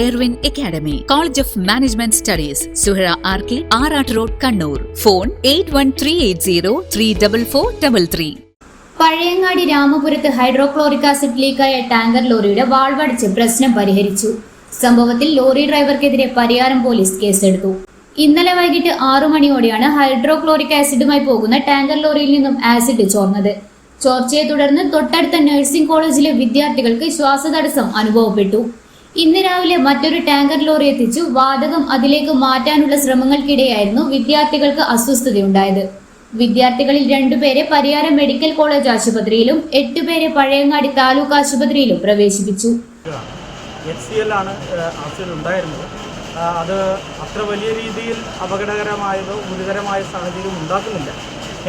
Airwin academy college of management studies Suhara R K Arattu road Kannur phone eight one three eight zero three double four double three Pazhayangadi രാമപുരത്ത് hydrochloric acid ലീക്കായ tanker ലോറിയുടെ വാൾവടിച്ച് പ്രശ്നം പരിഹരിച്ചു. സംഭവത്തിൽ lorry ഡ്രൈവർക്കെതിരെ Pariyaram police കേസെടുത്തു. ഇന്നലെ വൈകിട്ട് ആറു മണിയോടെയാണ് ഹൈഡ്രോക്ലോറിക് ആസിഡുമായി പോകുന്ന ടാങ്കർ ലോറിയിൽ നിന്നും ആസിഡ് ചോർന്നത്. ചോർച്ചയെ തുടർന്ന് തൊട്ടടുത്ത നഴ്സിംഗ് കോളേജിലെ വിദ്യാർത്ഥികൾക്ക് ശ്വാസതടസ്സം അനുഭവപ്പെട്ടു. ഇന്ന് രാവിലെ മറ്റൊരു ടാങ്കർ ലോറി എത്തിച്ചു. വാതകം അതിലേക്ക് മാറ്റാനുള്ള ശ്രമങ്ങൾക്കിടെയായിരുന്നു വിദ്യാർത്ഥികൾക്ക് അസ്വസ്ഥതയുണ്ടായത്. വിദ്യാർത്ഥികളിൽ രണ്ടുപേരെ പരിയാരം മെഡിക്കൽ കോളേജ് ആശുപത്രിയിലും എട്ടുപേരെ പഴയങ്ങാടി താലൂക്ക് ആശുപത്രിയിലും പ്രവേശിപ്പിച്ചു. ആക്സിഡന്റ് ഉണ്ടായിരുന്നത്. അത് അത്ര വലിയ രീതിയിൽ അപകടകരമായതോ ഗുരുതരമായ സാഹചര്യം ഉണ്ടാക്കുന്നില്ല.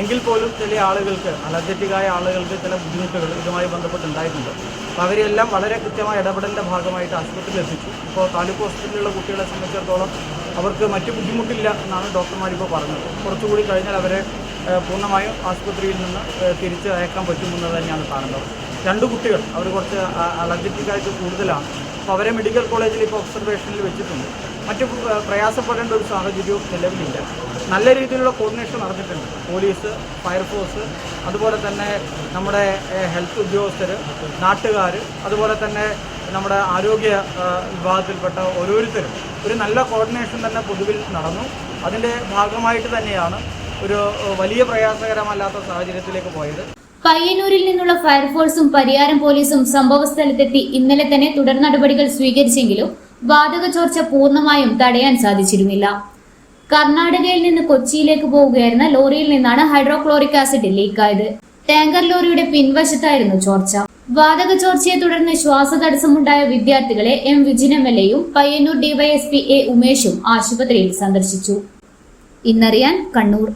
എങ്കിൽ പോലും ചില ആളുകൾക്ക് അലർജറ്റിക്കായ ആളുകൾക്ക് ചില ബുദ്ധിമുട്ടുകൾ ഇതുമായി ബന്ധപ്പെട്ടുണ്ടായിട്ടുണ്ട്. അപ്പോൾ അവരെല്ലാം വളരെ കൃത്യമായ ഇടപെടലിന്റെ ഭാഗമായിട്ട് ആശുപത്രിയിൽ എത്തിച്ചു. ഇപ്പോൾ താലൂക്ക് ഹോസ്പിറ്റലിലുള്ള കുട്ടികളെ സംബന്ധിച്ചിടത്തോളം അവർക്ക് മറ്റു ബുദ്ധിമുട്ടില്ല എന്നാണ് ഡോക്ടർമാരിപ്പോൾ പറഞ്ഞത്. കുറച്ചുകൂടി കഴിഞ്ഞാൽ അവരെ പൂർണമായും ആശുപത്രിയിൽ നിന്ന് തിരിച്ച് അയക്കാൻ പറ്റുമെന്ന് തന്നെയാണ് കാണുന്നത് രണ്ട് കുട്ടികൾ അവർ കുറച്ച് അലർജറ്റിക് ആയിട്ട് കൂടുതലാണ്. അപ്പോൾ അവരെ മെഡിക്കൽ കോളേജിൽ ഇപ്പോൾ ഒബ്സർവേഷനിൽ വെച്ചിട്ടുണ്ട്. മറ്റു പ്രയാസപ്പെടേണ്ട ഒരു സാഹചര്യവും നിലവിലില്ല. നല്ല രീതിയിലുള്ള കോർഡിനേഷൻ നടന്നിട്ടുണ്ട്. പോലീസ് ഫയർഫോഴ്സ് അതുപോലെ തന്നെ നമ്മുടെ ഹെൽത്ത് ഉദ്യോഗസ്ഥർ നാട്ടുകാർ അതുപോലെ തന്നെ നമ്മുടെ ആരോഗ്യ വിഭാഗത്തിൽപ്പെട്ട ഓരോരുത്തരും. ഒരു നല്ല കോർഡിനേഷൻ തന്നെ പൊതുവിൽ നടന്നു. അതിന്റെ ഭാഗമായിട്ട് തന്നെയാണ് ഒരു വലിയ പ്രയാസകരമല്ലാത്ത സാഹചര്യത്തിലേക്ക് പോയത്. പയ്യന്നൂരിൽ നിന്നുള്ള ഫയർഫോഴ്സും പരിയാരം പോലീസും സംഭവസ്ഥലത്തെത്തി ഇന്നലെ തന്നെ തുടർ നടപടികൾ സ്വീകരിച്ചെങ്കിലും വാതക ചോർച്ച പൂർണമായും തടയാൻ സാധിച്ചിരുന്നില്ല. കർണാടകയിൽ നിന്ന് കൊച്ചിയിലേക്ക് പോവുകയായിരുന്ന ലോറിയിൽ നിന്നാണ് ഹൈഡ്രോക്ലോറിക് ആസിഡ് ലീക്കായത്. ടാങ്കർ ലോറിയുടെ പിൻവശത്തായിരുന്നു ചോർച്ച. വാതക ചോർച്ചയെ തുടർന്ന് ശ്വാസതടസ്സമുണ്ടായ വിദ്യാർത്ഥികളെ എം വിജിനമെല്ലയും പയ്യന്നൂർ ഡിവൈഎസ്പി എ ഉമേഷും ആശുപത്രിയിൽ സന്ദർശിച്ചു. ഇന്നറിയാൻ കണ്ണൂർ.